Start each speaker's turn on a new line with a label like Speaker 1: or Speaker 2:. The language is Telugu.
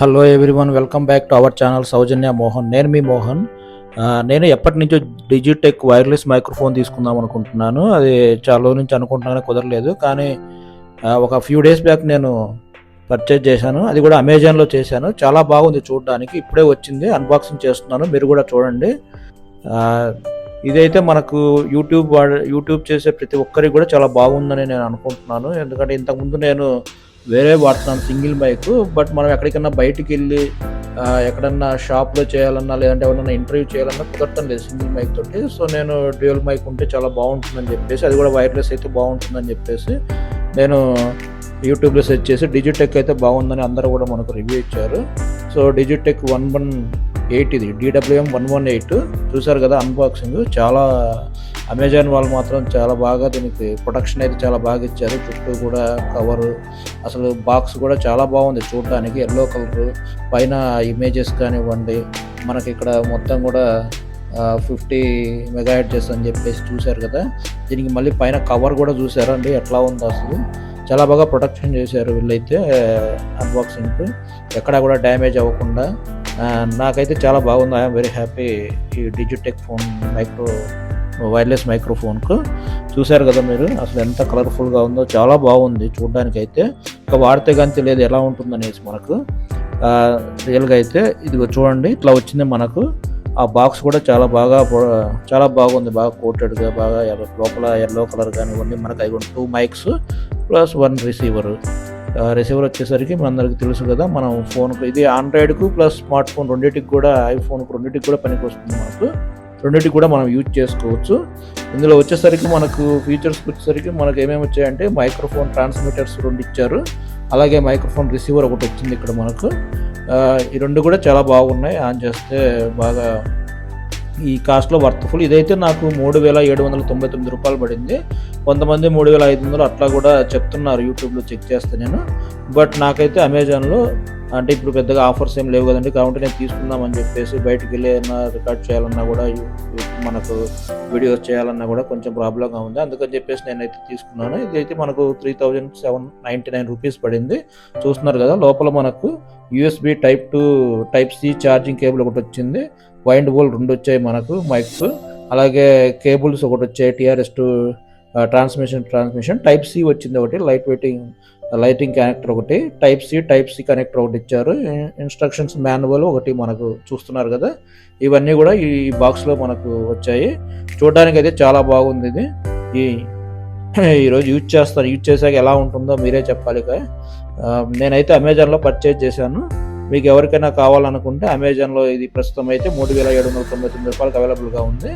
Speaker 1: Hello everyone welcome back to our channel Soujanya Mohan నేను మీ మోహన్. నేను ఎప్పటి నుంచో డిజిటెక్ వైర్లెస్ మైక్రోఫోన్ తీసుకుందాం అనుకుంటున్నాను. అది చాలా నుంచి అనుకుంటున్నాను కుదరలేదు. కానీ ఒక ఫ్యూ డేస్ బ్యాక్ నేను పర్చేజ్ చేశాను. అది కూడా అమెజాన్లో చేశాను. చాలా బాగుంది చూడడానికి. ఇప్పుడే వచ్చింది. అన్బాక్సింగ్ చేస్తున్నాను. మీరు కూడా చూడండి. ఇదైతే మనకు యూట్యూబ్ వాడ యూట్యూబ్ చేసే ప్రతి ఒక్కరికి కూడా చాలా బాగుందని నేను అనుకుంటున్నాను. ఎందుకంటే ఇంతకుముందు నేను వేరే వాడుతున్నాను సింగిల్ బైక్. బట్ మనం ఎక్కడికన్నా బయటికి వెళ్ళి ఎక్కడన్నా షాప్లో చేయాలన్నా లేదంటే ఎవరన్నా ఇంటర్వ్యూ చేయాలన్నా కుదరటం లేదు సింగిల్ మైక్ తోటి. సో నేను డ్యూయల్ మైక్ ఉంటే చాలా బాగుంటుందని చెప్పేసి అది కూడా వైర్లెస్ అయితే బాగుంటుందని చెప్పేసి నేను యూట్యూబ్లో సెర్చ్ చేసి డిజిటెక్ అయితే బాగుందని అందరూ కూడా మనకు రివ్యూ ఇచ్చారు. So Digitek one one eight ఇది. డిడబ్ల్యూఎం వన్ వన్ ఎయిట్ చూసారు కదా అన్బాక్సింగ్ చాలా అమెజాన్ వాళ్ళు మాత్రం చాలా బాగా దీనికి ప్రొటక్షన్ అయితే చాలా బాగా ఇచ్చారు. చుట్టూ కూడా కవర్ అసలు బాక్స్ కూడా చాలా బాగుంది చూడడానికి. ఎల్లో కలర్ పైన ఇమేజెస్ కానివ్వండి మనకి ఇక్కడ మొత్తం కూడా ఫిఫ్టీ మెగాహెడ్జెస్ అని చెప్పేసి చూశారు కదా. దీనికి మళ్ళీ పైన కవర్ కూడా చూసారండి ఎట్లా ఉందో అసలు. చాలా బాగా ప్రొటెక్షన్ చేశారు వీళ్ళైతే అన్బాక్సింగ్ ఎక్కడా కూడా డ్యామేజ్ అవ్వకుండా. నాకైతే చాలా బాగుంది. ఐఎమ్ వెరీ హ్యాపీ ఈ డిజిటెక్ ఫోన్ మైక్రో వైర్లెస్ మైక్రోఫోన్కు చూశారు కదా మీరు? అసలు ఎంత కలర్ఫుల్గా ఉందో చాలా బాగుంది చూడడానికి అయితే ఇంకా వాడితే కానీ తెలియదు ఎలా ఉంటుందనేసి మనకు. రియల్గా అయితే ఇది చూడండి ఇట్లా వచ్చింది మనకు. ఆ బాక్స్ కూడా చాలా బాగా చాలా బాగుంది. బాగా కోటెడ్గా బాగా లోపల ఎల్లో కలర్ కానివ్వండి మనకు అవి two mics plus one receiver receiver వచ్చేసరికి మనందరికి తెలుసు కదా మనం ఫోన్కు ఇది ఆండ్రాయిడ్కు ప్లస్ స్మార్ట్ ఫోన్ రెండింటికి కూడా ఐఫోన్కు రెండింటికి కూడా పనికి వస్తుంది మనకు రెండింటికి కూడా మనం యూజ్ చేసుకోవచ్చు. ఇందులో వచ్చేసరికి మనకు ఫీచర్స్ వచ్చేసరికి మనకు ఏమేమి వచ్చాయంటే మైక్రోఫోన్ ట్రాన్స్మిటర్స్ రెండు ఇచ్చారు. అలాగే మైక్రోఫోన్ రిసీవర్ ఒకటి వచ్చింది ఇక్కడ మనకు. ఈ రెండు కూడా చాలా బాగున్నాయి. ఆన్ చేస్తే బాగా ఈ కాస్ట్లో వర్త్ఫుల్. ఇదైతే నాకు మూడు వేల ఏడు వందల తొంభై తొమ్మిది రూపాయలు పడింది. కొంతమంది మూడు వేల ఐదు వందలు అట్లా కూడా చెప్తున్నారు యూట్యూబ్లో చెక్ చేస్తే నేను. బట్ నాకైతే అమెజాన్లో అంటే ఇప్పుడు పెద్దగా ఆఫర్స్ ఏం లేవు కదండి. కాబట్టి నేను తీసుకుందామని చెప్పేసి బయటికి వెళ్ళి రికార్డ్ చేయాలన్నా కూడా మనకు వీడియోస్ చేయాలన్నా కూడా కొంచెం ప్రాబ్లంగా ఉంది. అందుకని చెప్పేసి నేనైతే తీసుకున్నాను. ఇదైతే మనకు three thousand seven ninety nine rupees పడింది. చూస్తున్నారు కదా లోపల మనకు USB type two type C charging cable ఒకటి వచ్చింది. వైండ్ బోల్ రెండు వచ్చాయి మనకు మైక్స్. అలాగే కేబుల్స్ ఒకటి వచ్చాయి TRS to transmission transmission. Type C వచ్చింది ఒకటి లైట్ వెయిటింగ్ లైటింగ్ కనెక్టర్ ఒకటి. Type C type C connector ఒకటి ఇచ్చారు. ఇన్స్ట్రక్షన్స్ మాన్యువల్ ఒకటి మనకు చూస్తున్నారు కదా. ఇవన్నీ కూడా ఈ బాక్స్లో మనకు వచ్చాయి. చూడడానికి అయితే చాలా బాగుంది ఇది. ఈ ఈరోజు యూజ్ చేస్తాను. యూజ్ చేశాక ఎలా ఉంటుందో మీరే చెప్పాలి నేనైతే అమెజాన్లో పర్చేజ్ చేశాను. మీకు ఎవరికైనా కావాలనుకుంటే అమెజాన్లో ఇది ప్రస్తుతం అయితే మూడు వేల ఏడు వందల తొంభై తొమ్మిది రూపాయలకు అవైలబుల్గా ఉంది.